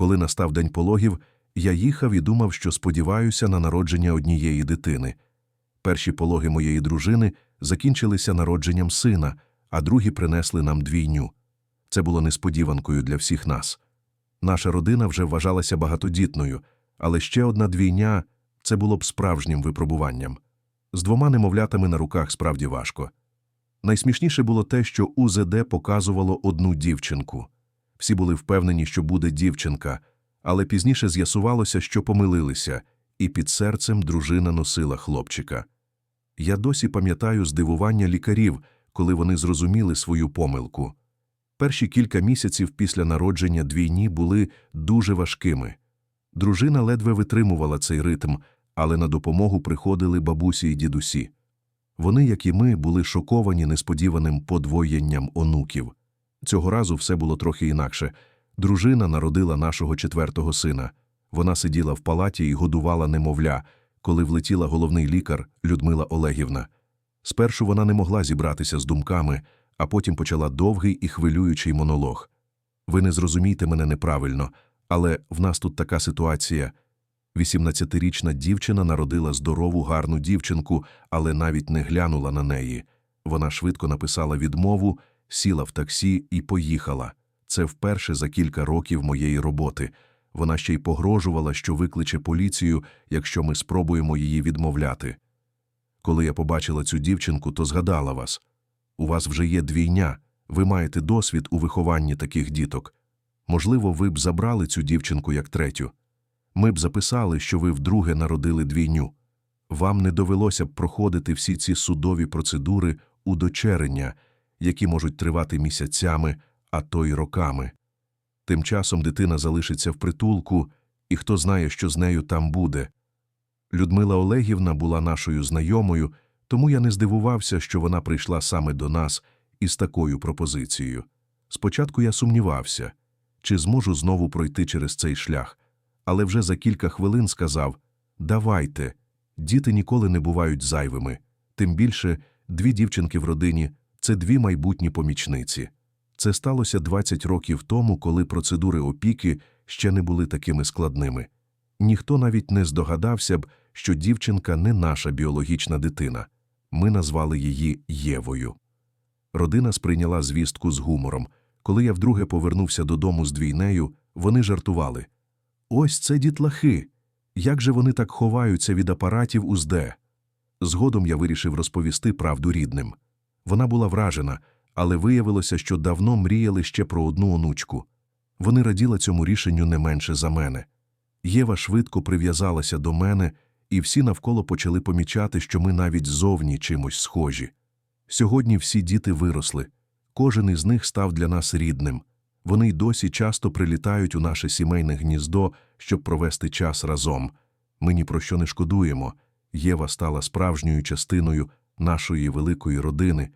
Коли настав день пологів, я їхав і думав, що сподіваюся на народження однієї дитини. Перші пологи моєї дружини закінчилися народженням сина, а другі принесли нам двійню. Це було несподіванкою для всіх нас. Наша родина вже вважалася багатодітною, але ще одна двійня це було б справжнім випробуванням. З двома немовлятами на руках справді важко. Найсмішніше було те, що УЗД показувало одну дівчинку. Всі були впевнені, що буде дівчинка, але пізніше з'ясувалося, що помилилися, і під серцем дружина носила хлопчика. Я досі пам'ятаю здивування лікарів, коли вони зрозуміли свою помилку. Перші кілька місяців після народження двійні були дуже важкими. Дружина ледве витримувала цей ритм, але на допомогу приходили бабусі і дідусі. Вони, як і ми, були шоковані несподіваним подвоєнням онуків. Цього разу все було трохи інакше. Дружина народила нашого четвертого сина. Вона сиділа в палаті і годувала немовля, коли влетіла головний лікар Людмила Олегівна. Спершу вона не могла зібратися з думками, а потім почала довгий і хвилюючий монолог. Ви не зрозумійте мене неправильно, але в нас тут така ситуація. 18-річна дівчина народила здорову, гарну дівчинку, але навіть не глянула на неї. Вона швидко написала відмову, сіла в таксі і поїхала. Це вперше за кілька років моєї роботи. Вона ще й погрожувала, що викличе поліцію, якщо ми спробуємо її відмовляти. Коли я побачила цю дівчинку, то згадала вас. У вас вже є двійня, ви маєте досвід у вихованні таких діток. Можливо, ви б забрали цю дівчинку як третю. Ми б записали, що ви вдруге народили двійню. Вам не довелося б проходити всі ці судові процедури удочерення, які можуть тривати місяцями, а то й роками. Тим часом дитина залишиться в притулку, і хто знає, що з нею там буде. Людмила Олегівна була нашою знайомою, тому я не здивувався, що вона прийшла саме до нас із такою пропозицією. Спочатку я сумнівався, чи зможу знову пройти через цей шлях, але вже за кілька хвилин сказав Давайте, діти ніколи не бувають зайвими, тим більше дві дівчинки в родині це дві майбутні помічниці. Це сталося 20 років тому, коли процедури опіки ще не були такими складними. Ніхто навіть не здогадався б, що дівчинка не наша біологічна дитина. Ми назвали її Євою. Родина сприйняла звістку з гумором. Коли я вдруге повернувся додому з двійнею, вони жартували. Ось це дітлахи. Як же вони так ховаються від апаратів УЗД? Згодом я вирішив розповісти правду рідним. Вона була вражена, але виявилося, що давно мріяли ще про одну онучку. Вони раділи цьому рішенню не менше за мене. Єва швидко прив'язалася до мене, і всі навколо почали помічати, що ми навіть зовні чимось схожі. Сьогодні всі діти виросли, кожен із них став для нас рідним. Вони й досі часто прилітають у наше сімейне гніздо, щоб провести час разом. Ми ні про що не шкодуємо. Єва стала справжньою частиною нашої великої родини,